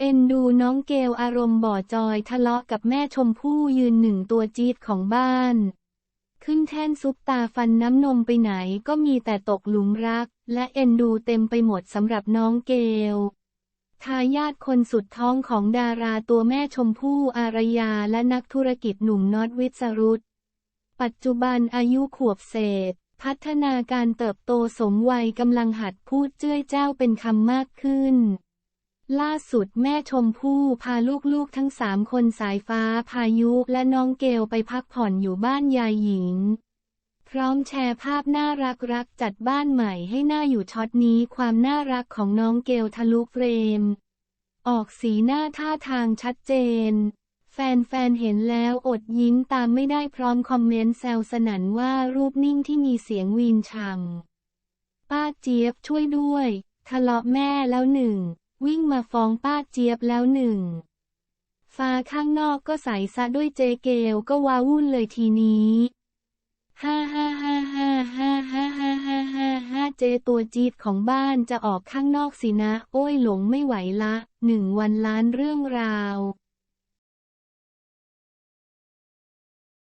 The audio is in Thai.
เอ็นดูน้องเกลอารมณ์บ่อจอยทะเลาะกับแม่ชมพู่ยืนหนึ่งตัวจี๊ดของบ้าน ขึ้นแท่นซุปตาฟันน้ำนมไปไหนก็มีแต่ตกหลุมรัก และเอ็นดูเต็มไปหมดสำหรับน้องเกลทายาทคนสุดท้องของดาราตัวแม่ชมพู่อารยาและนักธุรกิจหนุ่มน็อตวิศรุตปัจจุบันอายุขวบเศษ พัฒนาการเติบโตสมวัยกำลังหัดพูดเจ้ยเจ้าเป็นคำมากขึ้น ล่าสุดแม่ชมพู่พาลูกๆทั้งสามคนสายฟ้าพายุและน้องเกลไปพักผ่อนอยู่บ้านยายหญิง พร้อมแชร์ภาพน่ารักรักจัดบ้านใหม่ให้หน้าอยู่ช็อตนี้ความน่ารักของน้องเกลทะลุเฟรม ออกสีหน้าท่าทางชัดเจน แฟนๆเห็นแล้วอดยิ้มตามไม่ได้พร้อมคอมเมนต์แซวสนันว่ารูปนิ่งที่มีเสียงวีนฉ่ำป้าเจี๊ยบช่วยด้วย ทะเลาะแม่แล้วหนึ่ง วิ่งมาฟ้องป้าเจี๊ยบแล้วหนึ่ง ฟ้าข้างนอกก็ใสซะด้วยเจเกลก็ว้าวุ่นเลยทีนี้ฮ่าฮ่าฮ่าฮ่าฮ่าฮ่าฮ่าฮ่าฮ่าฮ่าเจตัวจี๊ดของบ้านจะออกข้างนอกสินะ โอ้ยหลงไม่ไหวละ หนึ่งวันล้านเรื่องราว